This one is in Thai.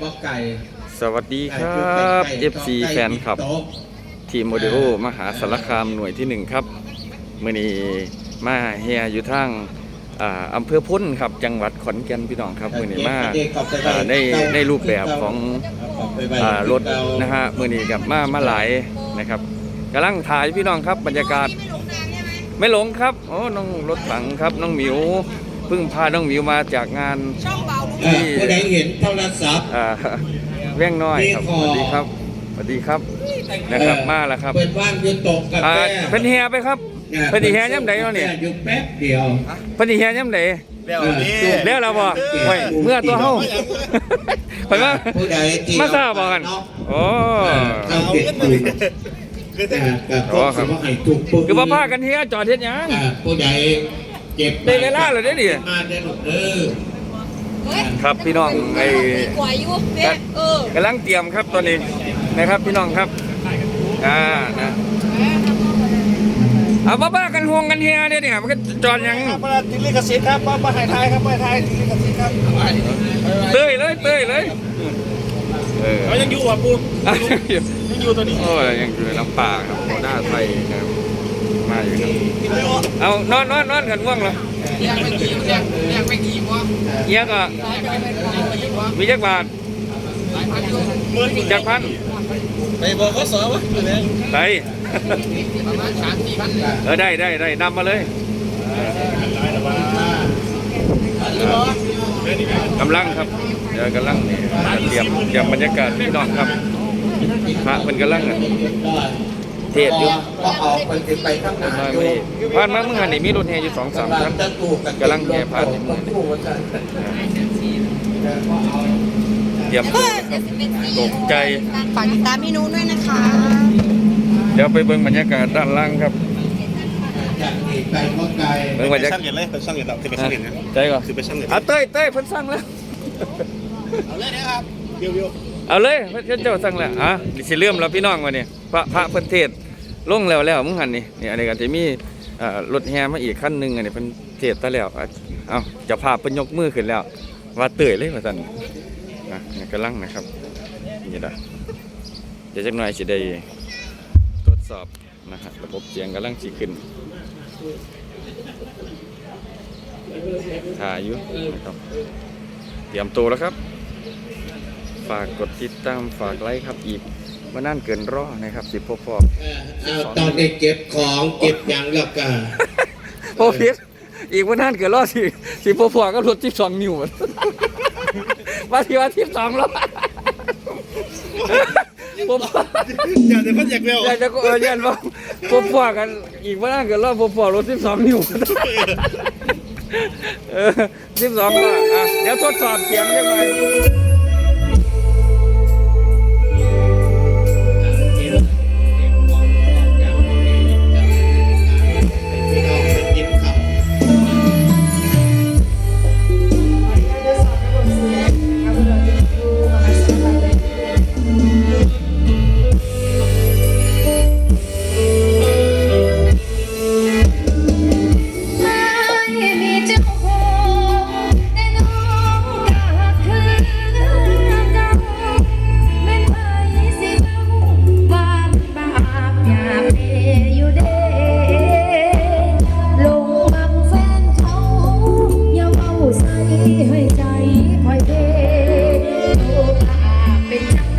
บ่ไก่สวัสดีครับ FC แฟนคลับ ทีมโมเดโอมหาสารคามหน่วยที่หนึ่งครับมื่อนี้มาเฮียอยู่ทางอ่าอำเภอพ้นครับจังหวัดขอนแก่นพี่น้องครับมื่อนี้มาอ่าในในรูปแบบของอ่ารถนะฮะมื่อนี้กับมามาหลายนะครับกำลังถ่ายพี่น้องครับบรรยากาศ ไม่หลงครับโอ้น้องรถถังครับน้องหมิวเพิ่งพาน้องหมิวมาจากงานช่องเบา ลูกเอ่อผู้ใดเห็นโทรศัพท์อ่าแว่งน้อยครับสวัสดีครับสวัสดีครับนะครับมาแล้วครับเปิดว่างอยู่ตกกับอ่าแม่เพิ่นเฮียไปครับเพิ่นสิเฮียย่ำใดเนาะเนี่ยอยู่แป๊บเดียวเพิ่นสิเฮียย่ำใดเดี๋ยวนี้แล้วเราบ่โอ้ยเมื่อตัวเฮาเพิ่นว่าผู้ใดที่มาทราบบ่กันเนาะโอ้เออเข้าเก็บปืนคืออ่ากับพอ๋วอกครัสบมให้ถูกปืนคือบ่พากันเฮียจอดเฮ็ดหยังอ่าผู้ใดเก็บได้เวลาแล้วเด้อนี่มาได้หมดเออเฮ้ย ครับพี่น้องไอ้กว่าอยู่เนี่ยเออกำลังเตรียมครับตอนนี้นะครับพี่น้องครับอ่านะเอาบ้าๆกันห่วงกันเฮียเด้อเนี่ยมันก็จอดหยังครับมาติดลิขสิทธิ์ครับมาถ่ายไทยครับมาถ่ายติดลิขสิทธิ์ครับเต้ยเลยเต้ยเลยเออเขายังอยู่อะปูยังอยู่ตัวนี้โอ้ยยังอยู่น้ำป่าครับโคด้าไทยครับมาอยู่ครับติดไม่ออกเอานอนนอนนอนกันง่วงเหรอ เอียก็มีจักบาทเมื่อจักพันไปบอกเขาสอนวะไปเออได้ได้ได้นำมาเลยกำลังครับเดี๋ยวกำลังนี่เตรียมเตรียมบรรยากาศพี่น้องครับพระมันกำลังอะ เทศอยู่ก็ออกไปสิไปข้างหน้ามาอยู่ผ่านมาเมื่อหันนี่มีรถแห่อยู่สองสามคันกำลังแห่ผ่านอยู่ถูกกันเตรียมตัวครับตกใจฝากติดตามพี่นุ้ด้วยนะคะ เดี๋ยวไปเบิ่งบรรยากาศด้านล่างครับจากนี้ไปลเบิ่งบรรยากาช่าศงเหรียญเลยเป็นช่างเหรียญเราคือเป็นช่างเหรียญนะใจก่อนคือเป็นช่างเหรียญเอาเต้ยเต้ยเพิ่นสั่งแล้วเอาเลยนะครับเดี๋ยวเดี๋ยวเอาเลยเพิ่นเจ้าสั่งแล้วอะดิสิเริ่มแล้วพี่น้องวันนี้พระพระเพิ่นเทศ ลงแล้วแล้วมึงหันนี่นี่อันนี้ก็จะมีรถแห่มาอีกคันหนึ่งอันนี้เพิ่นเทศตะแล้วอะเอาจะภาพเพิ่นยกมือขึ้นแล้ว ว่าเตยเลยว่าซั่นะนี่กำลังนะครับนี่ละเดี๋ยวจักหน่อยสิได้ตรวจสอบนะฮะระบบเสียงกำลังสิขึ้นถ่ายอยู่นะครับ เตรียมตัวแล้วครับ ฝากกดติดตามฝากไลค์ครับอีก ว่านั่นเกินรอนะครับสิพบพอเออเอาตอนนี้เก็บของเก็บอย่างแล้วก็โอเคอีกว่านั่นเกินรอสิสิพบพอก็ลดที่สองนิ้วมาทีว่าที่สองแล้วผมอย่าเดี๋ยวพันอยากเร็วอยากจะก็เออยันว่าพบพอกันอีกว่านั่นเกินรอพบพอลดที่สองนิ้วเออที่สองก็อะเดี๋ยวทดสอบเสียงยังไง ให้ใจคอยเทโตภาเป็นจ